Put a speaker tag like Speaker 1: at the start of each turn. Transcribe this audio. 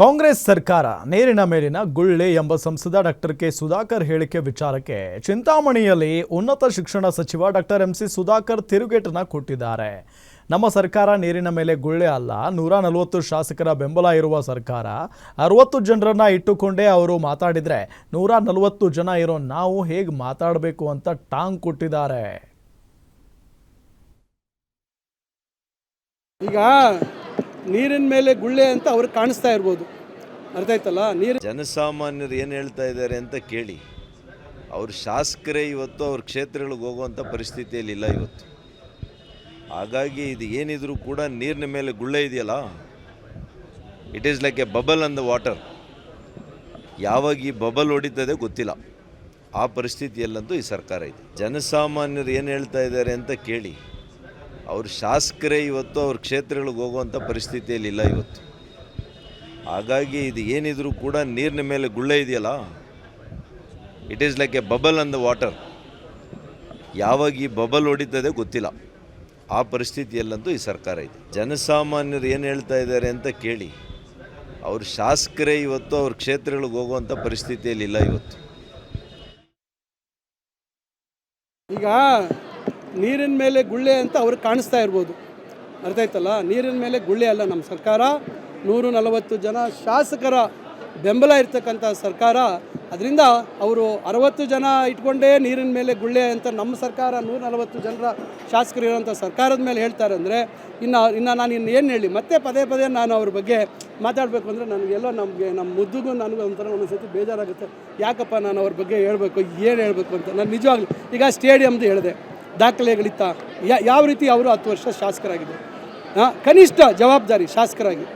Speaker 1: ಕಾಂಗ್ರೆಸ್ ಸರ್ಕಾರ ನೀರಿನ ಮೇಲಿನ ಗುಳ್ಳೆ ಎಂಬ ಸಂಸದ ಡಾಕ್ಟರ್ ಕೆ ಸುಧಾಕರ್ ಹೇಳಿಕೆ ವಿಚಾರಕ್ಕೆ ಚಿಂತಾಮಣಿಯಲ್ಲಿ ಉನ್ನತ ಶಿಕ್ಷಣ ಸಚಿವ ಡಾಕ್ಟರ್ ಎಂ ಸಿ ಸುಧಾಕರ್ ತಿರುಗೇಟನ್ನ ಕೊಟ್ಟಿದ್ದಾರೆ. ನಮ್ಮ ಸರ್ಕಾರ ನೀರಿನ ಮೇಲೆ ಗುಳ್ಳೆ ಅಲ್ಲ, ನೂರ ನಲವತ್ತು ಶಾಸಕರ ಬೆಂಬಲ ಇರುವ ಸರ್ಕಾರ. ಅರವತ್ತು ಜನರನ್ನ ಇಟ್ಟುಕೊಂಡೇ ಅವರು ಮಾತಾಡಿದ್ರೆ ನೂರ ನಲವತ್ತು ಜನ ಇರೋ ನಾವು ಹೇಗೆ ಮಾತಾಡಬೇಕು ಅಂತ ಟಾಂಗ್ ಕೊಟ್ಟಿದ್ದಾರೆ.
Speaker 2: ಈಗ ನೀರಿನ ಮೇಲೆ ಗುಳ್ಳೆ ಅಂತ ಅವ್ರಿಗೆ ಕಾಣಿಸ್ತಾ ಇರ್ಬೋದು. ಅರ್ಥ ಆಯ್ತಲ್ಲ? ನೀರು
Speaker 3: ಜನಸಾಮಾನ್ಯರು ಏನು ಹೇಳ್ತಾ ಇದ್ದಾರೆ ಅಂತ ಕೇಳಿ. ಅವ್ರ ಶಾಸಕರೇ ಇವತ್ತು ಅವ್ರ ಕ್ಷೇತ್ರಗಳಿಗೆ ಹೋಗುವಂಥ ಪರಿಸ್ಥಿತಿಯಲ್ಲಿ ಇಲ್ಲ ಇವತ್ತು. ಹಾಗಾಗಿ ಇದು ಏನಿದ್ರು ಕೂಡ ನೀರಿನ ಮೇಲೆ ಗುಳ್ಳೆ ಇದೆಯಲ್ಲ? It is like a bubble on the water ಯಾವಾಗ ಈ ಬಬಲ್ ಹೊಡಿತದೆ ಗೊತ್ತಿಲ್ಲ. ಆ ಪರಿಸ್ಥಿತಿಯಲ್ಲಂತೂ ಈ ಸರ್ಕಾರ ಇದೆ. ಜನಸಾಮಾನ್ಯರು ಏನು ಹೇಳ್ತಾ ಇದ್ದಾರೆ ಅಂತ ಕೇಳಿ. ಅವ್ರ ಶಾಸಕರೇ ಇವತ್ತು, ಅವ್ರ ಕ್ಷೇತ್ರಗಳಿಗೆ ಹೋಗುವಂಥ ಪರಿಸ್ಥಿತಿಯಲ್ಲಿ ಇಲ್ಲ ಇವತ್ತು. ಹಾಗಾಗಿ ಇದು ಏನಿದ್ರೂ ಕೂಡ ನೀರಿನ ಮೇಲೆ ಗುಳ್ಳೆ ಇದೆಯಲ್ಲ? It is like a bubble on the water ಯಾವಾಗ ಈ ಬಬಲ್ ಹೊಡಿತದೆ ಗೊತ್ತಿಲ್ಲ. ಆ ಪರಿಸ್ಥಿತಿಯಲ್ಲಂತೂ ಈ ಸರ್ಕಾರ ಇದೆ. ಜನಸಾಮಾನ್ಯರು ಏನು ಹೇಳ್ತಾ ಇದ್ದಾರೆ ಅಂತ ಕೇಳಿ, ಅವ್ರ ಶಾಸಕರೇ ಇವತ್ತು, ಅವ್ರ ಕ್ಷೇತ್ರಗಳಿಗೆ ಹೋಗುವಂಥ ಪರಿಸ್ಥಿತಿಯಲ್ಲಿ ಇಲ್ಲ ಇವತ್ತು.
Speaker 2: ಈಗ ನೀರಿನ ಮೇಲೆ ಗುಳ್ಳೆ ಅಂತ ಅವ್ರಿಗೆ ಕಾಣಿಸ್ತಾ ಇರ್ಬೋದು. ಅರ್ಥ ಆಯ್ತಲ್ಲ? ನೀರಿನ ಮೇಲೆ ಗುಳ್ಳೆ ಅಲ್ಲ ನಮ್ಮ ಸರ್ಕಾರ. ನೂರು ನಲವತ್ತು ಜನ ಶಾಸಕರ ಬೆಂಬಲ ಇರ್ತಕ್ಕಂಥ ಸರ್ಕಾರ. ಅದರಿಂದ ಅವರು ಅರವತ್ತು ಜನ ಇಟ್ಕೊಂಡೇ ನೀರಿನ ಮೇಲೆ ಗುಳ್ಳೆ ಅಂತ ನಮ್ಮ ಸರ್ಕಾರ, ನೂರ ನಲವತ್ತು ಜನರ ಶಾಸಕರು ಇರೋಂಥ ಸರ್ಕಾರದ ಮೇಲೆ ಹೇಳ್ತಾರೆ ಅಂದರೆ, ಇನ್ನು ಇನ್ನು ನಾನು ಇನ್ನು ಏನು ಹೇಳಿ, ಮತ್ತೆ ಪದೇ ಪದೇ ನಾನು ಅವ್ರ ಬಗ್ಗೆ ಮಾತಾಡಬೇಕು ಅಂದರೆ ನನಗೆಲ್ಲೋ ನಮಗೆ, ನಮ್ಮ ಮುದ್ದುಗೂ ನನಗೂ ಒಂಥರ ಒಂದೊಂದ್ಸತಿ ಬೇಜಾರಾಗುತ್ತೆ. ಯಾಕಪ್ಪ ನಾನು ಅವ್ರ ಬಗ್ಗೆ ಹೇಳಬೇಕು, ಏನು ಹೇಳಬೇಕು ಅಂತ. ನಾನು ನಿಜವಾಗ್ಲೂ ಈಗ ಸ್ಟೇಡಿಯಮ್ದು ಹೇಳಿದೆ. ದಾಖಲೆಗಳಿತ್ತ. ಯಾವ ರೀತಿ ಅವರು ಹತ್ತು ವರ್ಷ ಶಾಸಕರಾಗಿದ್ದರು? ಕನಿಷ್ಠ ಜವಾಬ್ದಾರಿ ಶಾಸಕರಾಗಿ.